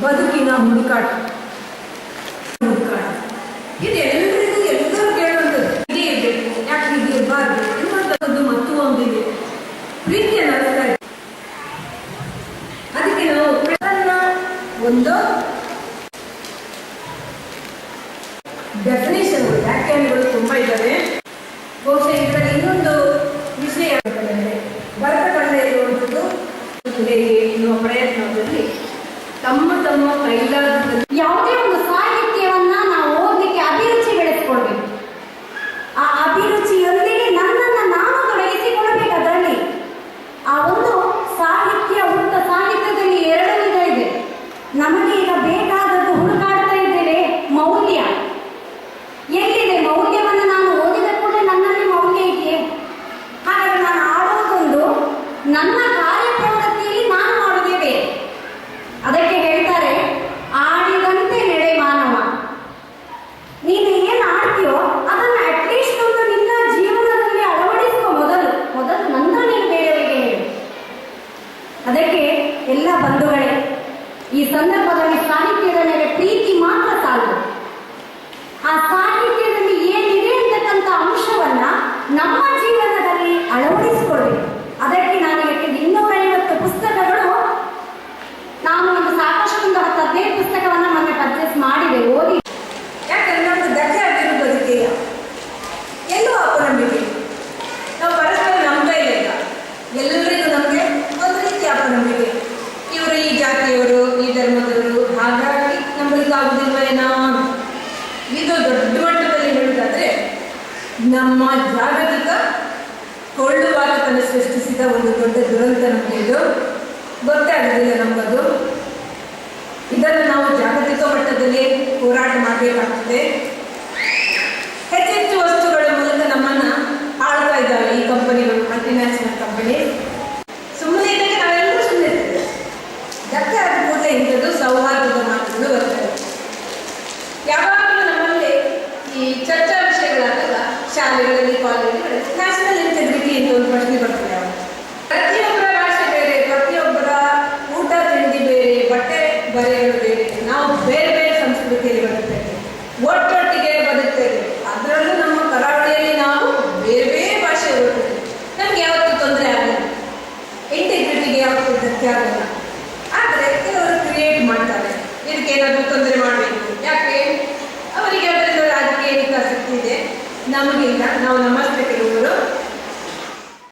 ಬದುಕಿನ ಹುಡುಕಾಟ. ಯಾಕೆ ಮತ್ತು ಒಂದಿದೆ ಅದಕ್ಕೆ ನಾವು ಒಂದು ಡೆಫಿನೇಷನ್ ವ್ಯಾಖ್ಯಾನಗಳು ತುಂಬಾ ಇದ್ದಾವೆ. ಬಹುಶಃ ಇದರಲ್ಲಿ ಇನ್ನೊಂದು ವಿಷಯ ಬರತಕ್ಕಂಥ ಇರುವಂಥದ್ದು ಹೇಗೆ ಎನ್ನುವ ಪ್ರಯತ್ನದಲ್ಲಿ Mô hình. ಅದಕ್ಕೆ ಎಲ್ಲ ಬಂಧುಗಳೇ ಈ ಸಂದರ್ಭದಲ್ಲಿ ಸಾಹಿತ್ಯದ ಮೇಲೆ ಪ್ರೀತಿ ಮಾತ್ರ ಸಾಲದು. ಆ ನಮ್ಮ ಜಾಗತಿಕ ಕೊಳ್ಳುವಾತವನ್ನು ಸೃಷ್ಟಿಸಿದ ಒಂದು ದೊಡ್ಡ ದುರಂತ ನಮಗೆ ಇದು ಗೊತ್ತೇ ನಮ್ಮದು ಶಾಲೆಗಳಲ್ಲಿ ಕಾಲೇಜುಗಳಲ್ಲಿ ನ್ಯಾಷನಲ್ ಇಂಟೆಗ್ರಿಟಿ ಅಂತ ಒಂದು ಪ್ರಶ್ನೆ ಬರ್ತದೆ ಅವರು ಪ್ರತಿಯೊಬ್ಬರ ಭಾಷೆ ಬೇರೆ, ಪ್ರತಿಯೊಬ್ಬರ ಊಟ ತಿಂಡಿ ಬೇರೆ, ಬಟ್ಟೆ ಬರೆಯೋದು ಬೇರೆ, ನಾವು ಬೇರೆ ಬೇರೆ ಸಂಸ್ಕೃತಿಯಲ್ಲಿ ಬರುತ್ತೇವೆ ಒಟ್ಟೊಟ್ಟಿಗೆ ಬದುಕ್ತೇವೆ ಅದರಲ್ಲೂ ನಮ್ಮ ಕರಾವಳಿಯಲ್ಲಿ ನಾವು ಬೇರೆ ಬೇರೆ ಭಾಷೆ ಬರುತ್ತೇವೆ ನಮ್ಗೆ ಯಾವತ್ತೂ ತೊಂದರೆ ಆಗಲ್ಲ. ಇಂಟೆಗ್ರಿಟಿಗೆ ಯಾವತ್ತೂ ಧಕ್ಕೆ ಆಗಲ್ಲ ಆದರೆ ಕೆಲವರು ಕ್ರಿಯೇಟ್ ಮಾಡ್ತಾರೆ. ಇದಕ್ಕೆ ಏನಾದರೂ ತೊಂದರೆ ನಮಗಿಂತ ನಾವು ನಮಸ್ತೆ ಕೆಲವರು